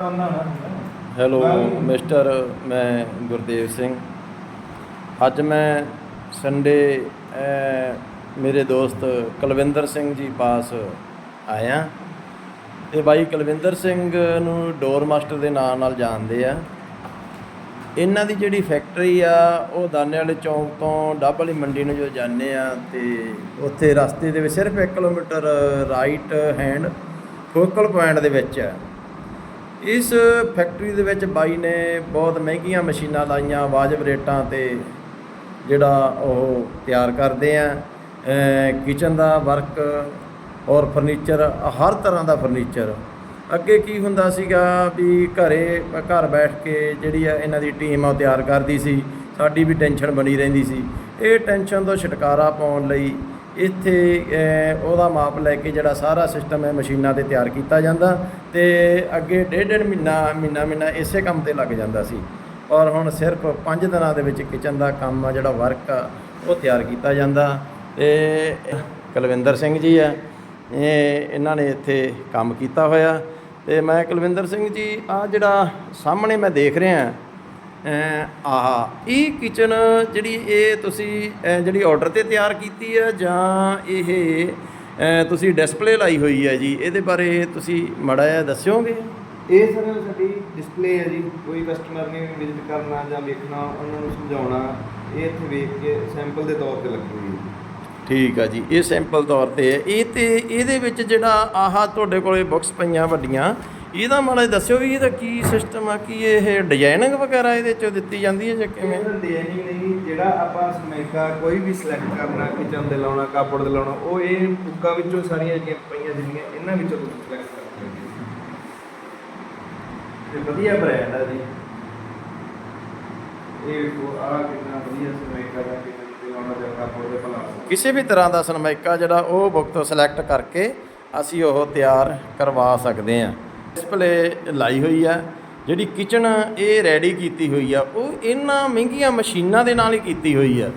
Hello, mister, ਮੈਂ ਗੁਰਦੇਵ ਸਿੰਘ। ਅੱਜ ਮੈਂ ਸੰਡੇ ਮੇਰੇ ਦੋਸਤ ਕੁਲਵਿੰਦਰ ਸਿੰਘ ਜੀ ਪਾਸ ਆਇਆ। ਤੇ ਬਾਈ ਕੁਲਵਿੰਦਰ ਸਿੰਘ ਨੂੰ ਡੋਰ ਮਾਸਟਰ ਦੇ ਨਾਂ ਨਾਲ ਜਾਣਦੇ ਆ। ਇਹਨਾਂ ਦੀ ਜਿਹੜੀ ਫੈਕਟਰੀ ਆ, ਉਹ ਦਾਨੇ ਵਾਲੇ ਚੌਂਕ ਤੋਂ ਡੱਬ ਵਾਲੀ ਮੰਡੀ ਨੂੰ ਜੋ ਜਾਂਦੇ ਆ, ਤੇ ਉੱਥੇ ਰਸਤੇ ਦੇ ਵਿੱਚ ਸਿਰਫ 1 kilometre right hand focal point ਦੇ ਵਿੱਚ ਹੈ ਇਸ ਫੈਕਟਰੀ ਦੇ ਵਿੱਚ ਬਾਈ ਨੇ ਬਹੁਤ ਮਹਿੰਗੀਆਂ ਮਸ਼ੀਨਾਂ ਲਾਈਆਂ, ਵਾਜਬ ਰੇਟਾਂ ਤੇ ਜਿਹੜਾ ਉਹ ਤਿਆਰ ਕਰਦੇ ਆ। ਕਿਚਨ ਦਾ ਵਰਕ ਔਰ ਫਰਨੀਚਰ, ਹਰ ਤਰ੍ਹਾਂ ਦਾ ਫਰਨੀਚਰ। ਅੱਗੇ ਕੀ ਹੁੰਦਾ ਸੀਗਾ ਵੀ ਘਰੇ ਘਰ ਬੈਠ ਕੇ ਜਿਹੜੀ ਆ ਇਹਨਾਂ ਦੀ ਟੀਮ ਆ ਉਹ ਤਿਆਰ ਕਰਦੀ ਸੀ, ਸਾਡੀ ਵੀ ਟੈਨਸ਼ਨ ਬਣੀ ਰਹਿੰਦੀ ਸੀ। ਇਹ ਟੈਨਸ਼ਨ ਤੋਂ ਛੁਟਕਾਰਾ ਪਾਉਣ ਲਈ ਇੱਥੇ ਉਹਦਾ ਮਾਪ ਲੈ ਕੇ ਜਿਹੜਾ ਸਾਰਾ ਸਿਸਟਮ ਹੈ, ਮਸ਼ੀਨਾਂ ਤੇ ਤਿਆਰ ਕੀਤਾ ਜਾਂਦਾ ਤੇ ਅੱਗੇ ਡੇਢ ਡੇਢ ਮਹੀਨਾ ਮਹੀਨਾ ਮਹੀਨਾ ਇਸੇ ਕੰਮ ਤੇ ਲੱਗ ਜਾਂਦਾ ਸੀ। ਔਰ ਹੁਣ ਸਿਰਫ 5 ਦਿਨਾਂ ਦੇ ਵਿੱਚ ਕਿਚਨ ਦਾ ਕੰਮ ਆ, ਜਿਹੜਾ ਵਰਕ ਆ, ਉਹ ਤਿਆਰ ਕੀਤਾ ਜਾਂਦਾ। ਤੇ ਕੁਲਵਿੰਦਰ ਸਿੰਘ ਜੀ ਆ, ਇਹ, ਇਹਨਾਂ ਨੇ ਇੱਥੇ ਕੰਮ ਕੀਤਾ ਹੋਇਆ। ਤੇ ਮੈਂ ਕੁਲਵਿੰਦਰ ਸਿੰਘ ਜੀ ਆ ਜਿਹੜਾ ਸਾਹਮਣੇ ਮੈਂ ਦੇਖ ਰਿਹਾ ਆਹ ਇਹ ਕਿਚਨ ਜਿਹੜੀ ਇਹ ਤੁਸੀਂ ਜਿਹੜੀ ਆਰਡਰ ਤੇ ਤਿਆਰ ਕੀਤੀ ਹੈ ਜਾਂ ਇਹ ਤੁਸੀਂ ਡਿਸਪਲੇ ਲਾਈ ਹੋਈ ਹੈ ਜੀ ਇਹਦੇ ਬਾਰੇ ਤੁਸੀਂ ਮੜਾ ਜਿਹਾ ਦੱਸਿਓਗੇ ਇਹ ਸਰ ਸਾਡੀ ਡਿਸਪਲੇ ਹੈ ਜੀ ਕੋਈ ਕਸਟਮਰ ਨੇ ਵਿਜ਼ਿਟ ਕਰਨਾ ਜਾਂ ਵੇਖਣਾ ਉਹਨਾਂ ਨੂੰ ਸਮਝਾਉਣਾ ਇਹ ਇੱਥੇ ਵੇਖ ਕੇ ਸੈਂਪਲ ਦੇ ਤੌਰ ਤੇ ਲੱਗੀ ਹੋਈ ਹੈ ਠੀਕ ਆ ਜੀ ਇਹ ਸੈਂਪਲ ਤੌਰ ਤੇ ਹੈ ਇਹ ਤੇ ਇਹਦੇ ਵਿੱਚ ਜਿਹੜਾ ਆਹ ਤੁਹਾਡੇ ਕੋਲੇ ਬੁੱਕਸ ਪਈਆਂ ਵੱਡੀਆਂ ਇਹਦਾ ਮਾੜਾ ਦੱਸਿਓ ਵੀ ਇਹਦਾ ਕੀ ਸਿਸਟਮ ਆ ਕੀ ਇਹ ਡਿਜ਼ਾਈਨਿੰਗ ਵਗੈਰਾ ਇਹਦੇ ਚੋਂ ਦਿੱਤੀ ਜਾਂਦੀ ਹੈ ਜਾਂ ਕਿਵੇਂ? ਡਿਜ਼ਾਈਨਿੰਗ ਨਹੀਂ ਜਿਹੜਾ ਆਪਾਂ ਸਮੈਕਾ ਕੋਈ ਵੀ ਸਿਲੈਕਟ ਕਰਨਾ ਕਿਚਨ ਦੇ ਲਾਉਣਾ ਕਾਪੜ ਦੇ ਲਾਉਣਾ ਉਹ ਇਹ ਬੁੱਕਾਂ ਵਿੱਚੋਂ ਸਾਰੀਆਂ ਜਿਹੜੀਆਂ ਪਈਆਂ ਜਿੰਨੀਆਂ ਇਹਨਾਂ ਵਿੱਚੋਂ ਤੁਸੀਂ ਸਿਲੈਕਟ ਕਰ ਸਕਦੇ ਹੋ। ਤੇ ਵਧੀਆ ਬ੍ਰਾਂਡ ਆ ਜੀ। ਇਹ ਵੇਖੋ ਆਹ ਕਿੰਨਾ ਵਧੀਆ ਸਮੈਕਾ ਦਾ ਕਿਚਨ ਤੇ ਲਾਉਣਾ ਜਾਂ ਕਾਪੜ ਦੇ ਭਲਾ। ਕਿਸੇ ਵੀ ਤਰ੍ਹਾਂ ਦਾ ਸਨਮਾਈਕਾ ਜਿਹੜਾ ਉਹ ਬੁੱਕ ਤੋਂ ਸਿਲੈਕਟ ਕਰਕੇ ਅਸੀਂ ਉਹ ਤਿਆਰ ਕਰਵਾ ਸਕਦੇ ਹਾਂ। ਡਿਸਪਲੇ ਲਾਈ ਹੋਈ ਆ, ਜਿਹੜੀ ਕਿਚਨ ਇਹ ਰੈਡੀ ਕੀਤੀ ਹੋਈ ਆ, ਉਹ ਇਹਨਾਂ ਮਹਿੰਗੀਆਂ ਮਸ਼ੀਨਾਂ ਦੇ ਨਾਲ ਹੀ ਕੀਤੀ ਹੋਈ ਆ।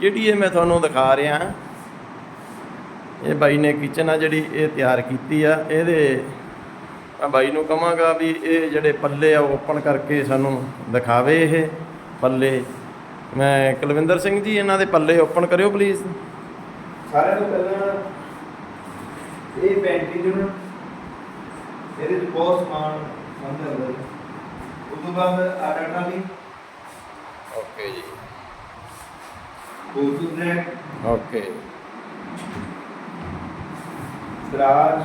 ਜਿਹੜੀ ਇਹ ਮੈਂ ਤੁਹਾਨੂੰ ਦਿਖਾ ਰਿਹਾ, ਇਹ ਬਾਈ ਨੇ ਕਿਚਨ ਆ ਜਿਹੜੀ ਇਹ ਤਿਆਰ ਕੀਤੀ ਆ, ਇਹਦੇ ਆ ਬਾਈ ਨੂੰ ਕਹਾਂਗਾ ਵੀ ਇਹ ਜਿਹੜੇ ਪੱਲੇ ਆ ਓਪਨ ਕਰਕੇ ਸਾਨੂੰ ਦਿਖਾਵੇ ਇਹ ਪੱਲੇ। ਮੈਂ ਕੁਲਵਿੰਦਰ ਸਿੰਘ ਜੀ, ਇਹਨਾਂ ਦੇ ਪੱਲੇ ਓਪਨ ਕਰਿਓ ਪਲੀਜ਼ ਸਾਰਿਆਂ ਤੋਂ ਪਹਿਲਾਂ ਇਹ ਪੈਂਟੀ ਜਿਹੜਾ ਇਹਦੇ ਵਿੱਚ ਬਹੁਤ ਸਮਾਨ ਹੁੰਦਾ ਹੈ ਉਸ ਤੋਂ ਬਾਅਦ ਆਟਾ ਟਾਲੀ ਓਕੇ ਜੀ। ਬੋਤਲ ਰੈਕ ਓਕੇ ਦਰਾਜ।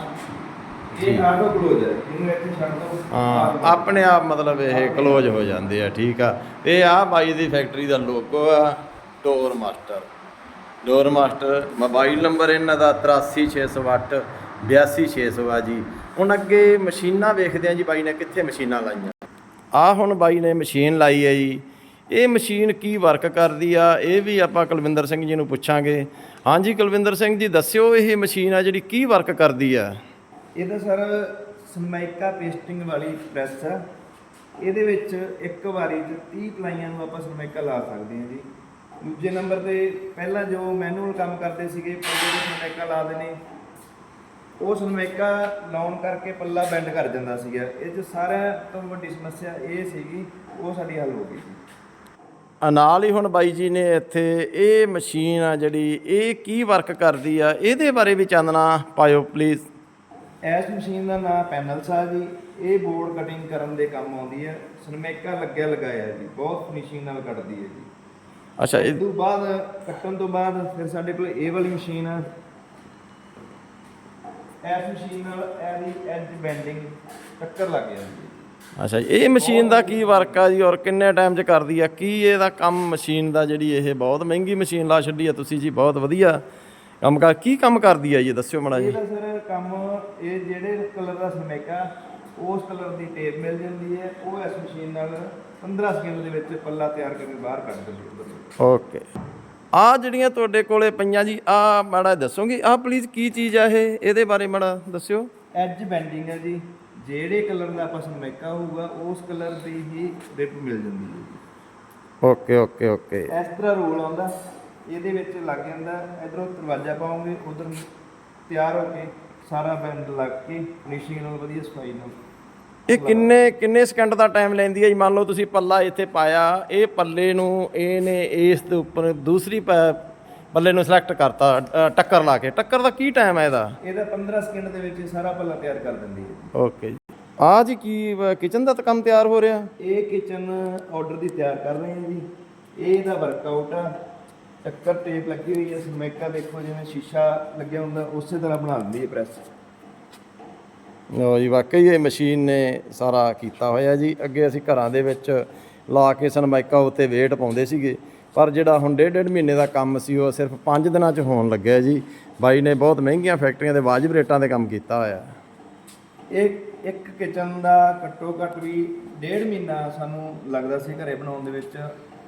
ਜੀ। ਇਹ ਆਟੋ ਕਲੋਜ਼ ਹੈ। ਇਹਨੂੰ ਇੱਥੇ ਛੱਡ ਦੋ। ਹਾਂ ਆਪਣੇ ਆਪ ਮਤਲਬ ਇਹ ਕਲੋਜ਼ ਹੋ ਜਾਂਦੇ ਆ ਠੀਕ ਆ। ਇਹ ਆ ਬਾਈ ਦੀ ਫੈਕਟਰੀ ਦਾ ਲੋਗੋ ਆ Door Master Door Master mobile number ਇਹਨਾਂ ਦਾ 83608 82600 ਆ ਜੀ। ਹੁਣ ਅੱਗੇ ਮਸ਼ੀਨਾਂ ਵੇਖਦੇ ਆ ਜੀ ਬਾਈ ਨੇ ਕਿੱਥੇ ਮਸ਼ੀਨਾਂ ਲਾਈਆਂ। ਆ ਹੁਣ ਬਾਈ ਨੇ ਮਸ਼ੀਨ ਲਾਈ ਹੈ ਜੀ। ਇਹ ਮਸ਼ੀਨ ਕੀ ਵਰਕ ਕਰਦੀ ਆ, ਇਹ ਵੀ ਆਪਾਂ ਕੁਲਵਿੰਦਰ ਸਿੰਘ ਜੀ ਨੂੰ ਪੁੱਛਾਂਗੇ। ਹਾਂਜੀ, ਕੁਲਵਿੰਦਰ ਸਿੰਘ ਜੀ, ਦੱਸਿਓ ਇਹ ਮਸ਼ੀਨ ਆ ਜਿਹੜੀ ਕੀ ਵਰਕ ਕਰਦੀ ਆ? ਇਹ ਤਾਂ ਸਰ ਸਨਮਾਈਕਾ ਪੇਸਟਿੰਗ ਵਾਲੀ ਪ੍ਰੈਸ ਆ। ਇਹਦੇ ਵਿੱਚ ਇੱਕ ਵਾਰੀ 'ਚ 30 ਪਲਾਈਆਂ ਨੂੰ ਆਪਾਂ ਸਨਮਾਈਕਾ ਲਾ ਸਕਦੇ ਹਾਂ ਜੀ। ਦੂਜੇ ਨੰਬਰ ਤੇ ਪਹਿਲਾਂ ਜੋ ਮੈਨੂਅਲ ਕੰਮ ਕਰਦੇ ਸੀਗੇ ਪੱਲੇ ਸਨਮਾਈਕਾ ਲਾ ਦੇਣੇ। ਉਹ ਸਨਮਾਈਕਾ ਲਾਉਣ ਕਰਕੇ ਪੱਲਾ ਬੈਂਡ ਕਰ ਜਾਂਦਾ ਸੀਗਾ। ਇਹ 'ਚ ਸਾਰਿਆਂ ਤੋਂ ਵੱਡੀ ਸਮੱਸਿਆ ਇਹ ਸੀਗੀ ਉਹ ਸਾਡੀ ਹੱਲ ਹੋ ਗਈ ਜੀ ਆ ਨਾਲ ਹੀ ਹੁਣ ਬਾਈ ਜੀ ਨੇ ਇੱਥੇ ਇਹ ਮਸ਼ੀਨ ਆ ਜਿਹੜੀ ਇਹ ਕੀ ਵਰਕ ਕਰਦੀ ਆ? ਇਹਦੇ ਬਾਰੇ ਵੀ ਚਾਨਣਾ ਪਾਇਓ ਪਲੀਜ਼ ਇਸ ਮਸ਼ੀਨ ਦਾ ਨਾਮ ਪੈਨਲਸ ਆ ਜੀ। ਇਹ ਬੋਰਡ ਕਟਿੰਗ ਕਰਨ ਦੇ ਕੰਮ ਆਉਂਦੀ ਹੈ ਸਨਮੇਕਾ ਲੱਗਿਆ ਲਗਾਇਆ ਜੀ। ਬਹੁਤ ਫਿਨਿਸ਼ਿੰਗ ਨਾਲ ਕੱਟਦੀ ਹੈ ਜੀ। ਅੱਛਾ ਇਹ ਤੋਂ ਬਾਅਦ ਕੱਟਣ ਤੋਂ ਬਾਅਦ ਫਿਰ ਸਾਡੇ ਕੋਲ ਇਹ ਵਾਲੀ ਮਸ਼ੀਨ ਆ। ਇਸ ਮਸ਼ੀਨ ਨਾਲ ਇਹਦੀ ਐਜ ਬੈਂਡਿੰਗ ਟੱਕਰ ਲੱਗ ਜਾਂਦੀ ਹੈ ਅੱਛਾ ਇਹ ਮਸ਼ੀਨ ਦਾ ਕੀ ਵਰਕ ਆ ਜੀ ਔਰ ਕਿੰਨੇ ਟਾਈਮ 'ਚ ਕਰਦੀ ਆ? ਕੀ ਇਹਦਾ ਕੰਮ ਮਸ਼ੀਨ ਦਾ ਜਿਹੜੀ ਇਹ ਬਹੁਤ ਮਹਿੰਗੀ ਮਸ਼ੀਨ ਲਾ ਛੱਡੀ ਆ ਤੁਸੀਂ ਜੀ ਬਹੁਤ ਵਧੀਆ ਕੰਮ ਕਰ ਕੀ ਕੰਮ ਕਰਦੀ ਆ ਜੀ ਦੱਸਿਓ ਮੜਾ ਜੀ ਇਹਦਾ ਸਰ ਕੰਮ ਇਹ ਜਿਹੜੇ ਕਲਰ ਦਾ ਸਨਮੇਕਾ ਉਸ ਕਲਰ ਦੀ ਟੇਪ ਮਿਲ ਜਾਂਦੀ ਹੈ ਉਹ ਇਸ ਮਸ਼ੀਨ ਨਾਲ 15 ਸਕਿੰਟ ਦੇ ਵਿੱਚ ਪੱਲਾ ਤਿਆਰ ਕਰਕੇ ਬਾਹਰ ਕੱਢ ਦਿੰਦੀ ਹੈ। ਓਕੇ ਆ ਜਿਹੜੀਆਂ ਤੁਹਾਡੇ ਕੋਲੇ ਪਈਆਂ ਜੀ ਆ ਮਾੜਾ ਦੱਸੋਗੇ। ਆ ਪਲੀਜ਼ ਕੀ ਚੀਜ਼ ਆ ਇਹ? ਇਹਦੇ ਬਾਰੇ ਮਾੜਾ ਦੱਸਿਓ। ਐਜ ਬੈਂਡਿੰਗ ਹੈ ਜੀ। ਜਿਹੜੇ ਕਲਰ ਦਾ ਆਪਾਂ ਸਨਮੇਕਾ ਹੋਊਗਾ ਉਸ ਕਲਰ ਦੀ ਹੀ ਰਿਪ ਮਿਲ ਜਾਂਦੀ ਹੈ ਜੀ। Okay okay okay. ਇਸ ਤਰ੍ਹਾਂ ਰੋਲ ਆਉਂਦਾ। ਇਹਦੇ ਵਿੱਚ ਲੱਗ ਜਾਂਦਾ ਇਧਰੋਂ ਦਰਵਾਜ਼ਾ ਪਾਉਂਗੇ ਉਧਰ ਤਿਆਰ ਹੋ ਕੇ ਸਾਰਾ ਬੈਂਡ ਲੱਗ ਕੇ ਫਿਨਿਸ਼ਿੰਗ ਨਾਲ ਵਧੀਆ ਸਫ਼ਾਈ ਨਾਲ। ਇਹ ਕਿੰਨੇ ਕਿੰਨੇ ਸਕਿੰਟ ਦਾ ਟਾਈਮ ਲੈਂਦੀ ਹੈ ਜੀ? ਮੰਨ ਲਓ ਤੁਸੀਂ ਪੱਲਾ ਇੱਥੇ ਪਾਇਆ ਇਹ ਪੱਲੇ ਨੂੰ ਇਹਨੇ ਇਸ ਦੇ ਉੱਪਰ ਦੂਸਰੀ ਪੱਲੇ ਨੂੰ ਸਿਲੈਕਟ ਕਰਤਾ ਟੱਕਰ ਲਾ ਕੇ। ਟੱਕਰ ਦਾ ਕੀ ਟਾਈਮ ਹੈ ਇਹਦਾ? ਇਹਦਾ 15 ਸਕਿੰਟ ਦੇ ਵਿੱਚ ਸਾਰਾ ਪੱਲਾ ਤਿਆਰ ਕਰ ਦਿੰਦੀ ਹੈ ਓਕੇ ਜੀ। ਆ ਜੀ ਕੀ ਕਿਚਨ ਦਾ ਤਾਂ ਕੰਮ ਤਿਆਰ ਹੋ ਰਿਹਾ? ਇਹ ਕਿਚਨ ਆਰਡਰ ਦੀ ਤਿਆਰ ਕਰ ਰਹੇ ਹਾਂ ਜੀ। ਇਹ ਇਹਦਾ ਵਰਕਆਊਟ ਆ। ਚੱਕਰ ਟੇਪ ਲੱਗੀ ਹੋਈ ਹੈ ਸਮੈਕਾ ਦੇਖੋ ਜਿਵੇਂ ਸ਼ੀਸ਼ਾ ਲੱਗਿਆ ਹੁੰਦਾ ਉਸੇ ਤਰ੍ਹਾਂ ਬਣਾ ਦਿੰਦੀ ਹੈ ਪ੍ਰੈਸ ਲੋ ਜੀ, ਵਾਕਈ ਇਹ ਮਸ਼ੀਨ ਨੇ ਸਾਰਾ ਕੀਤਾ ਹੋਇਆ ਜੀ। ਅੱਗੇ ਅਸੀਂ ਘਰਾਂ ਦੇ ਵਿੱਚ ਲਾ ਕੇ ਸਨਮਾਈਕਾ ਉੱਤੇ ਵੇਟ ਪਾਉਂਦੇ ਸੀਗੇ। ਪਰ ਜਿਹੜਾ ਹੁਣ ਡੇਢ ਡੇਢ ਮਹੀਨੇ ਦਾ ਕੰਮ ਸੀ, ਉਹ ਸਿਰਫ 5 ਦਿਨਾਂ 'ਚ ਹੋਣ ਲੱਗਿਆ ਜੀ। ਬਾਈ ਨੇ ਬਹੁਤ ਮਹਿੰਗੀਆਂ ਫੈਕਟਰੀਆਂ ਦੇ ਵਾਜਬ ਰੇਟਾਂ ਤੇ ਕੰਮ ਕੀਤਾ ਹੋਇਆ। ਇਹ ਇੱਕ ਕਿਚਨ ਦਾ ਘੱਟੋ ਘੱਟ ਵੀ ਡੇਢ ਮਹੀਨਾ ਸਾਨੂੰ ਲੱਗਦਾ ਸੀ ਘਰੇ ਬਣਾਉਣ ਦੇ ਵਿੱਚ।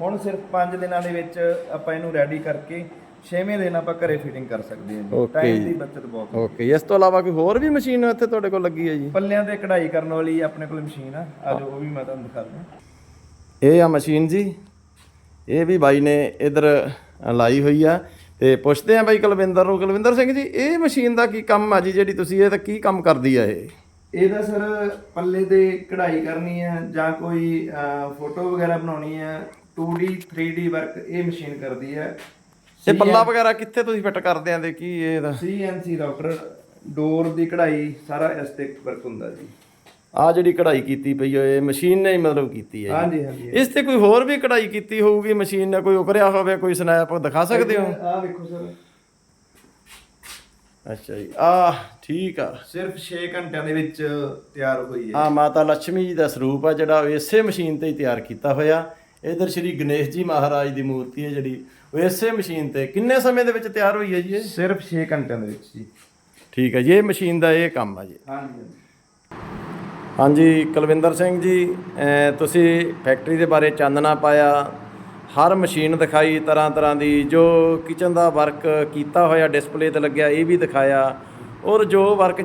ਹੁਣ ਸਿਰਫ 5 ਦਿਨਾਂ ਦੇ ਵਿੱਚ ਆਪਾਂ ਇਹਨੂੰ ਰੈਡੀ ਕਰਕੇ 6ਵੇਂ ਦਿਨ ਆਪਾਂ ਘਰੇ ਫਿਟਿੰਗ ਕਰ ਸਕਦੇ ਹਾਂ ਜੀ। Okay ਟਾਈਮ ਜੀ। ਦੀ ਬਚਤ ਬਹੁਤ ਓਕੇ ਇਸ ਤੋਂ ਇਲਾਵਾ ਕੋਈ ਹੋਰ ਵੀ ਮਸ਼ੀਨ ਇੱਥੇ ਤੁਹਾਡੇ ਕੋਲ ਲੱਗੀ ਹੈ ਜੀ? ਪੱਲਿਆਂ ਤੇ ਕਢਾਈ ਕਰਨ ਵਾਲੀ ਆਪਣੇ ਕੋਲ ਮਸ਼ੀਨ ਆ। ਆਜੋ ਉਹ ਵੀ ਮੈਂ ਤੁਹਾਨੂੰ ਦਿਖਾ ਦਿਆਂ। ਇਹ ਆ ਮਸ਼ੀਨ ਜੀ। ਇਹ ਵੀ ਬਾਈ ਨੇ ਇਧਰ ਲਾਈ ਹੋਈ ਆ। ਤੇ ਪੁੱਛਦੇ ਆ ਬਾਈ ਕੁਲਵਿੰਦਰ ਨੂੰ ਕੁਲਵਿੰਦਰ ਸਿੰਘ ਜੀ ਇਹ ਮਸ਼ੀਨ ਦਾ ਕੀ ਕੰਮ ਆ ਜੀ? ਜਿਹੜੀ ਤੁਸੀਂ ਇਹ ਤਾਂ ਕੀ ਕੰਮ ਕਰਦੀ ਆ ਇਹ? ਇਹਦਾ ਸਰ ਪੱਲੇ ਤੇ ਕਢਾਈ ਕਰਨੀ ਹੈ ਜਾਂ ਕੋਈ ਫੋਟੋ ਵਗੈਰਾ ਬਣਾਉਣੀ ਹੈ 2D 3D ਵਰਕ ਇਹ ਮਸ਼ੀਨ ਕਰਦੀ ਹੈ ਇਹ ਪੱਲਾ ਵਗੈਰਾ ਕਿੱਥੇ ਤੁਸੀਂ ਫਿੱਟ ਕਰਦੇ ਆਂ ਦੇ ਕੀ ਇਹਦਾ CNC ਰਾਊਟਰ ਡੋਰ ਦੀ ਕਢਾਈ ਸਾਰਾ ਇਸ ਤੇ ਵਰਕ ਹੁੰਦਾ ਜੀ। ਆ ਜਿਹੜੀ ਕਢਾਈ ਕੀਤੀ ਪਈ ਆ ਇਹ ਮਸ਼ੀਨ ਨੇ ਹੀ ਮਤਲਬ ਕੀਤੀ ਹੈ ਹਾਂਜੀ ਹਾਂਜੀ। ਇਸ ਤੇ ਕੋਈ ਹੋਰ ਵੀ ਕਢਾਈ ਕੀਤੀ ਹੋਊਗੀ ਮਸ਼ੀਨ ਨੇ ਕੋਈ ਉਕਰਿਆ ਹੋਵੇ ਕੋਈ ਸਨੈਪ ਦਿਖਾ ਸਕਦੇ ਹੋ? ਆਹ ਵੇਖੋ ਸਰ। ਅੱਛਾ ਜੀ ਆ ਠੀਕ ਆ। ਸਿਰਫ 6 ਘੰਟਿਆਂ ਦੇ ਵਿੱਚ ਤਿਆਰ ਹੋਈ ਹੈ। ਆ ਮਾਤਾ ਲక్ష్ਮੀ ਜੀ ਦਾ ਸਰੂਪ ਆ ਜਿਹੜਾ ਇਸੇ ਮਸ਼ੀਨ ਤੇ ਹੀ ਤਿਆਰ ਕੀਤਾ ਹੋਇਆ। ਇਧਰ ਸ਼੍ਰੀ ਗਣੇਸ਼ ਜੀ ਮਹਾਰਾਜ ਦੀ ਮੂਰਤੀ ਹੈ ਜਿਹੜੀ ਇਸੇ ਮਸ਼ੀਨ ਤੇ। ਕਿੰਨੇ ਸਮੇਂ ਦੇ ਵਿੱਚ ਤਿਆਰ ਹੋਈ ਹੈ ਜੀ ਇਹ? ਸਿਰਫ 6 ਘੰਟਿਆਂ ਦੇ ਵਿੱਚ ਜੀ। ਠੀਕ ਹੈ ਜੀ ਇਹ ਮਸ਼ੀਨ ਦਾ ਇਹ ਕੰਮ ਆ ਜੀ। ਹਾਂਜੀ ਹਾਂਜੀ। ਕੁਲਵਿੰਦਰ ਸਿੰਘ ਜੀ ਤੁਸੀਂ ਫੈਕਟਰੀ ਦੇ ਬਾਰੇ ਚਾਨਣਾ ਪਾਇਆ ਹਰ ਮਸ਼ੀਨ ਦਿਖਾਈ ਤਰ੍ਹਾਂ ਤਰ੍ਹਾਂ ਦੀ ਜੋ ਕਿਚਨ ਦਾ ਵਰਕ ਕੀਤਾ ਹੋਇਆ ਡਿਸਪਲੇ ਤੇ ਲੱਗਿਆ ਇਹ ਵੀ ਦਿਖਾਇਆ ਔਰ ਜੋ ਵਰਕ